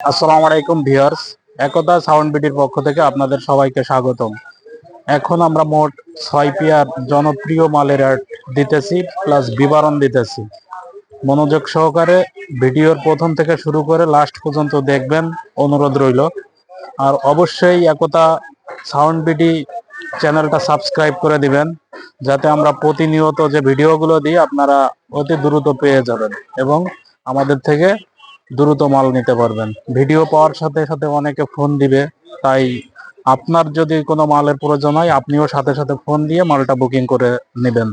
আসসালামু আলাইকুম ভিউয়ার্স। একতা সাউন্ড বিটির পক্ষ থেকে আপনাদের সবাইকে স্বাগতম। এখন আমরা মোট ছয় পিয়ার জনপ্রিয় মালের অ্যাড দিতেছি, প্লাস বিবরণ দিতেছি। মনোযোগ সহকারে ভিডিওর প্রথম থেকে শুরু করে লাস্ট পর্যন্ত দেখবেন, অনুরোধ রইল। আর অবশ্যই একতা সাউন্ড বিটি চ্যানেলটা সাবস্ক্রাইব করে দিবেন, যাতে আমরা প্রতিনিয়ত যে ভিডিওগুলো দিই, আপনারা অতি দ্রুত পেয়ে যাবেন। এবং আমাদের থেকে দ্রুত মাল নিতে পারবেন। ভিডিও পাওয়ার সাথে সাথে অনেকে ফোন দিবে, তাই আপনার যদি কোনো মালের প্রয়োজন হয়, আপনিও সাথে সাথে ফোন দিয়ে মালটা বুকিং করে নেবেন।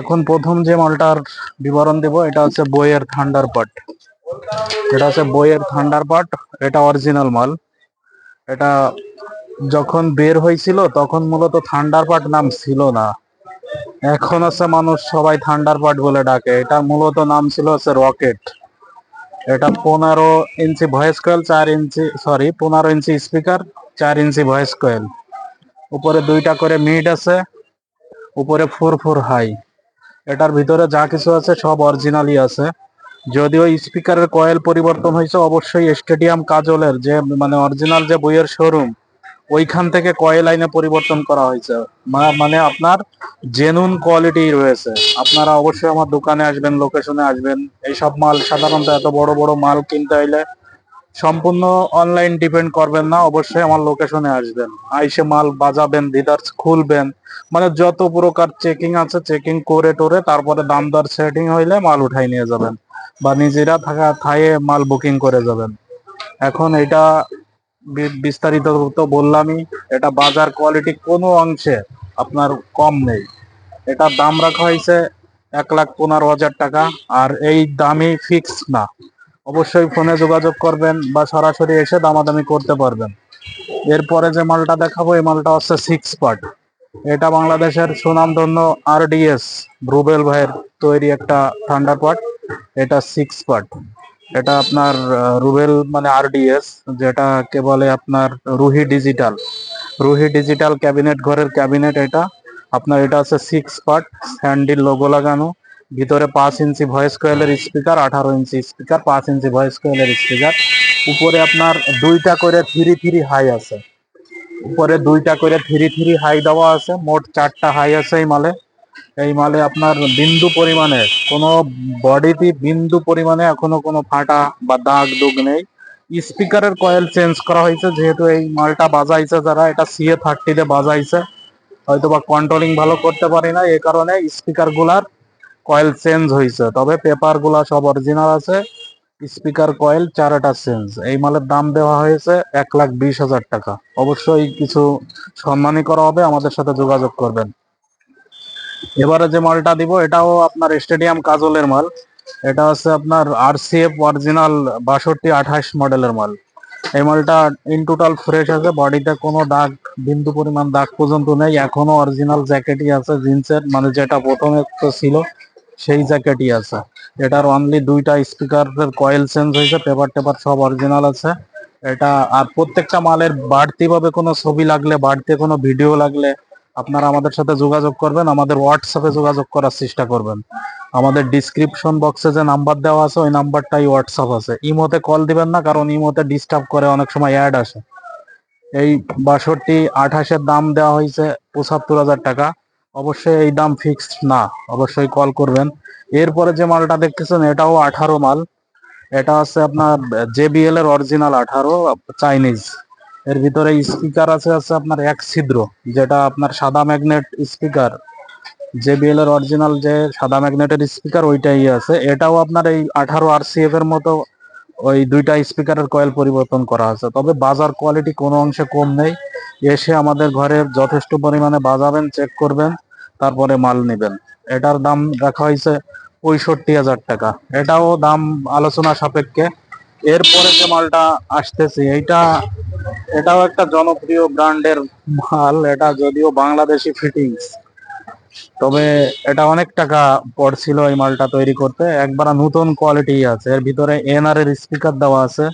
এখন প্রথম যে মালটার বিবরণ দেব, এটা হচ্ছে বইয়ের থান্ডার পার্ট এটা হচ্ছে বইয়ের থান্ডার পার্ট এটা অরিজিনাল মাল। এটা যখন বের হয়েছিল, তখন মূলত থান্ডার পার্ট নাম ছিল না। এখন হচ্ছে মানুষ সবাই থান্ডার পার্ট বলে ডাকে। এটা মূলত নাম ছিল হচ্ছে রকেট। এটা পনেরো ইঞ্চি ভয়েস কয়েল, চার ইঞ্চি সরি পনেরো ইঞ্চি স্পিকার চার ইঞ্চি ভয়েস কয়েল। উপরে দুইটা করে মিট আছে, উপরে ফোর ফোর হাই এটার ভিতরে যা কিছু আছে সব অরিজিনালই আছে। যদিও স্পিকারের কয়েল পরিবর্তন হয়েছে, অবশ্যই স্টেডিয়াম কাজলের যে মানে অরিজিনাল যে বইয়ের শোরুম ওইখান থেকে কয়েল লাইনে পরিবর্তন করা হয়েছে। মানে আপনার জেনুন কোয়ালিটি রয়েছে। আপনারা অবশ্যই আমার দোকানে আসবেন লোকেশনে আসবেন। এইসব মাল সাধারণত এত বড় বড় মাল কিনতে হইলে সম্পূর্ণ অনলাইন ডিপেন্ড করবেন না। অবশ্যই আমার লোকেশনে আসবেন। আইসে মাল বাজাবেন ডিদার্স খুলবেন। মানে যত প্রকার চেকিং আছে চেকিং করে টোরে তারপরে দাম দর সেটিং হইলে মাল উঠাই নিয়ে যাবেন। বা নিজেরা থাকা থায়ে মাল বুকিং করে যাবেন। এখন এটা বিস্তারিত তো বললামই, এটা বাজার কোয়ালিটি কোনো অংশে আপনার কম নেই। এটার দাম রাখা হয়েছে এক লাখ পনেরো হাজার টাকা, আর এই দামই ফিক্স না। অবশ্যই ফোনে যোগাযোগ করবেন বা সরাসরি এসে দামাদামি করতে পারবেন। এরপরে যে মালটা দেখাবো, এই মালটা হচ্ছে সিক্স পার্ট এটা বাংলাদেশের সুনামধন্য আরডিএস ব্রুবেল ভাইয়ের তৈরি একটা ঠান্ডা পার্ট এটা সিক্স পার্ট এটা আপনার রুবেল মানে আরডিএস যেটাকে বলে আপনার Ruhi digital Ruhi digital cabinet ঘরের ক্যাবিনেট এটা। আপনার এটা আছে সিক্স পার্ট স্যান্ডিল লোগো লাগানো। ভিতরে পাঁচ ইঞ্চি ভয়েস কয়েলের স্পিকার আঠারো ইঞ্চি স্পিকার পাঁচ ইঞ্চি ভয়েস কয়েলের স্পিকার উপরে আপনার দুইটা করে থ্রি থ্রি হাই আছে। উপরে দুইটা করে থ্রি থ্রি হাই দেওয়া আছে। মোট চারটা হাই আছে এই মালে। এই মালে আপনার বিন্দু পরিমাণে, কোনো বডিতে বিন্দু পরিমাণে এখনও কোনো ফাটা বা দাগ দুগ নেই। স্পিকারের কয়েল চেঞ্জ করা হয়েছে, যেহেতু এই মালটা বাজাইছে যারা, এটা সিএ থার্টিতে বাজাইছে। হয়তো বা কন্ট্রোলিং ভালো করতে পারি না এই কারণে স্পিকারগুলার কয়েল চেঞ্জ হয়েছে। তবে পেপারগুলা সব অরিজিনাল আছে, স্পিকার কয়েল চারটা চেঞ্জ। এই মালের দাম দেওয়া হয়েছে এক লাখ বিশ হাজার টাকা। অবশ্যই কিছু সম্মানী করা হবে, আমাদের সাথে যোগাযোগ করবেন। এবারে যে মালটা দিব, এটাও আপনার স্টেডিয়াম কাজলের মাল। এটা হচ্ছে আপনার আরসিএফ অরিজিনাল বাষট্টি আঠাশ মডেলের মাল। এই মালটা ইন টোটাল ফ্রেশ আছে, বডিতে কোনো দাগ, বিন্দু পরিমাণ দাগ পর্যন্ত নেই। এখনও অরিজিনাল জ্যাকেটই আছে, জিন্সের মানে যেটা প্রথমে তো ছিল, সেই জ্যাকেটই আছে। এটার অনলি দুইটা স্পিকারের কয়েল চেঞ্জ হয়েছে পেপার টেপার সব অরিজিনাল আছে। এটা আর প্রত্যেকটা মালের বাড়তি ভাবে কোনো ছবি লাগলে, বাড়তি কোনো ভিডিও লাগলে আপনারা আমাদের সাথে যোগাযোগ করবেন, আমাদের হোয়াটসঅ্যাপে যোগাযোগ করার চেষ্টা করবেন। আমাদের ডিসক্রিপশন বক্সে যে নাম্বার দেওয়া আছে, ওই নাম্বারটাই হোয়াটসঅ্যাপ আছে। ইমোতে কল দিবেন না, কারণ ইমোতে ডিস্টার্ব করে অনেক সময় অ্যাড আসে। এই বাষট্টি আঠাশের দাম দেওয়া হয়েছে পঁচাত্তর হাজার টাকা। অবশ্যই এই দাম ফিক্সড না, অবশ্যই কল করবেন। এরপরে যে মালটা দেখতেছেন, এটাও আঠারো মাল। এটা হচ্ছে আপনার, জেবিএল এর অরিজিনাল আঠারো চাইনিজ এর ভিতরে স্পিকার আছে আছে আপনার এক ছিদ্র, যেটা আপনার সাদা ম্যাগনেট স্পিকার। জেবিএল এর অরিজিনাল যে সাদা ম্যাগনেটের স্পিকার, ওইটাই আছে। এটাও আপনার এই আঠারো আরসিএফ এর মতো ওই দুইটা স্পিকারের কয়েল পরিবর্তন করা আছে। তবে বাজার কোয়ালিটি কোনো অংশে কম নেই। এসে আমাদের ঘরে যথেষ্ট পরিমাণে বাজাবেন চেক করবেন, তারপরে মাল নেবেন। এটার দাম রাখা হয়েছে পঁয়ষট্টি হাজার টাকা। এটাও দাম আলোচনা সাপেক্ষে। এরপরে যে মালটা আসতেছে, এইটা এটাও একটা জনপ্রিয় ব্র্যান্ডের মাল, এটা যদিও বাংলাদেশি ফিটিংস তবে এটা অনেক টাকা পড়ছিল এই মালটা তৈরি করতে। একবার নতুন কোয়ালিটি আছে। এর ভিতরে এনআর এর স্পিকার দেওয়া আছে।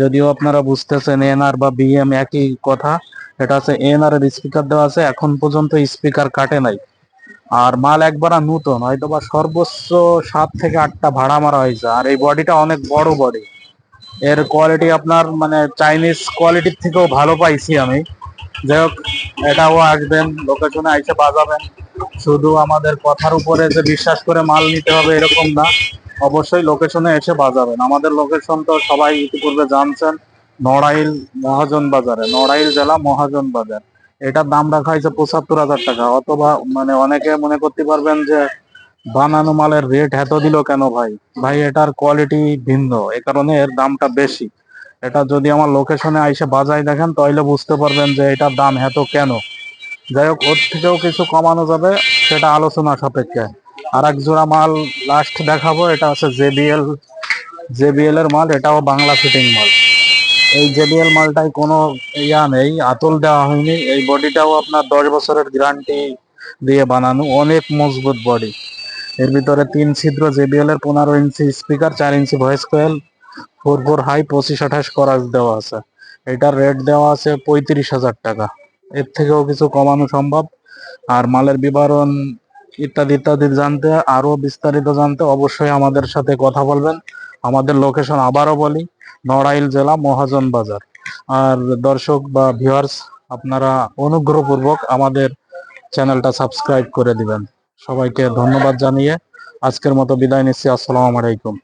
যদিও আপনারা বুঝতেছেন এনআর বা বিএম একই কথা। এটা আছে এনআর এর স্পিকার দেওয়া আছে। এখন পর্যন্ত স্পিকার কাটে নাই। আর মাল একবার নতুন। হয়তো বা সর্বোচ্চ সাত থেকে আটটা ভাড়া মারা হয়েছে। আর এই বডিটা অনেক বড় বডি এর কোয়ালিটি আপনার মানে চাইনিজ কোয়ালিটির থেকেও ভালো পাইছি আমি। যাই হোক, এটাও আসবেন লোকেশনে আইসে বাজাবেন। শুধু আমাদের কথার উপরে যে বিশ্বাস করে মাল নিতে হবে এরকম না। অবশ্যই লোকেশনে এসে বাজাবেন। আমাদের লোকেশন তো সবাই ইতিপূর্বে জানছেন, নড়াইল মহাজন বাজারে, নড়াইল জেলা মহাজন বাজার। এটার দাম রাখা হয়েছে পঁচাত্তর হাজার টাকা। অথবা মানে অনেকে মনে করতে পারবেন যে বানানো মালের রেট এত দিল কেন ভাই? ভাই, এটার কোয়ালিটি ভিন্ন। এ কারণে এর দামটা বেশি। এটা যদি আমার লোকেশনে আইসে বাজাই দেখেন তাহলে বুঝতে পারবেন যে এটার দাম এত কেন। যাই হোক, ওর থেকেও কিছু কমানো যাবে, সেটা আলোচনা সাপেক্ষে। আর এক জোড়া মাল লাস্ট দেখাবো, এটা হচ্ছে জেবিএল। জেবিএল এর মাল, এটাও বাংলা ফিটিং মাল। এই জেবিএল মালটাই কোনো ইয়া নেই, আতল দেওয়া হয়নি। এই বডিটাও আপনার দশ বছরের গ্যারান্টি দিয়ে বানানো, অনেক মজবুত বডি এর ভিতরে তিন ছিদ্র জেবিএল এর পনেরো ইঞ্চি স্পিকার, চার inch voice coil, four four high পঁচিশ আঠাশ করাজ দেওয়া আছে। এটার রেট দেওয়া আছে পঁয়ত্রিশ হাজার টাকা। এর থেকেও কিছু কমানো সম্ভব। আর মালের বিবরণ ইত্যাদি ইত্যাদি জানতে আরও বিস্তারিত জানতে অবশ্যই আমাদের সাথে কথা বলবেন। আমাদের লোকেশন আবারও বলি, নড়াইল জেলা মহাজন বাজার। আর দর্শক বা ভিউয়ার্স আপনারা অনুগ্রহপূর্বক আমাদের চ্যানেলটা সাবস্ক্রাইব করে দিবেন। সবাইকে ধন্যবাদ জানিয়ে আজকের মতো বিদায় নিচ্ছি। আসসালামু আলাইকুম।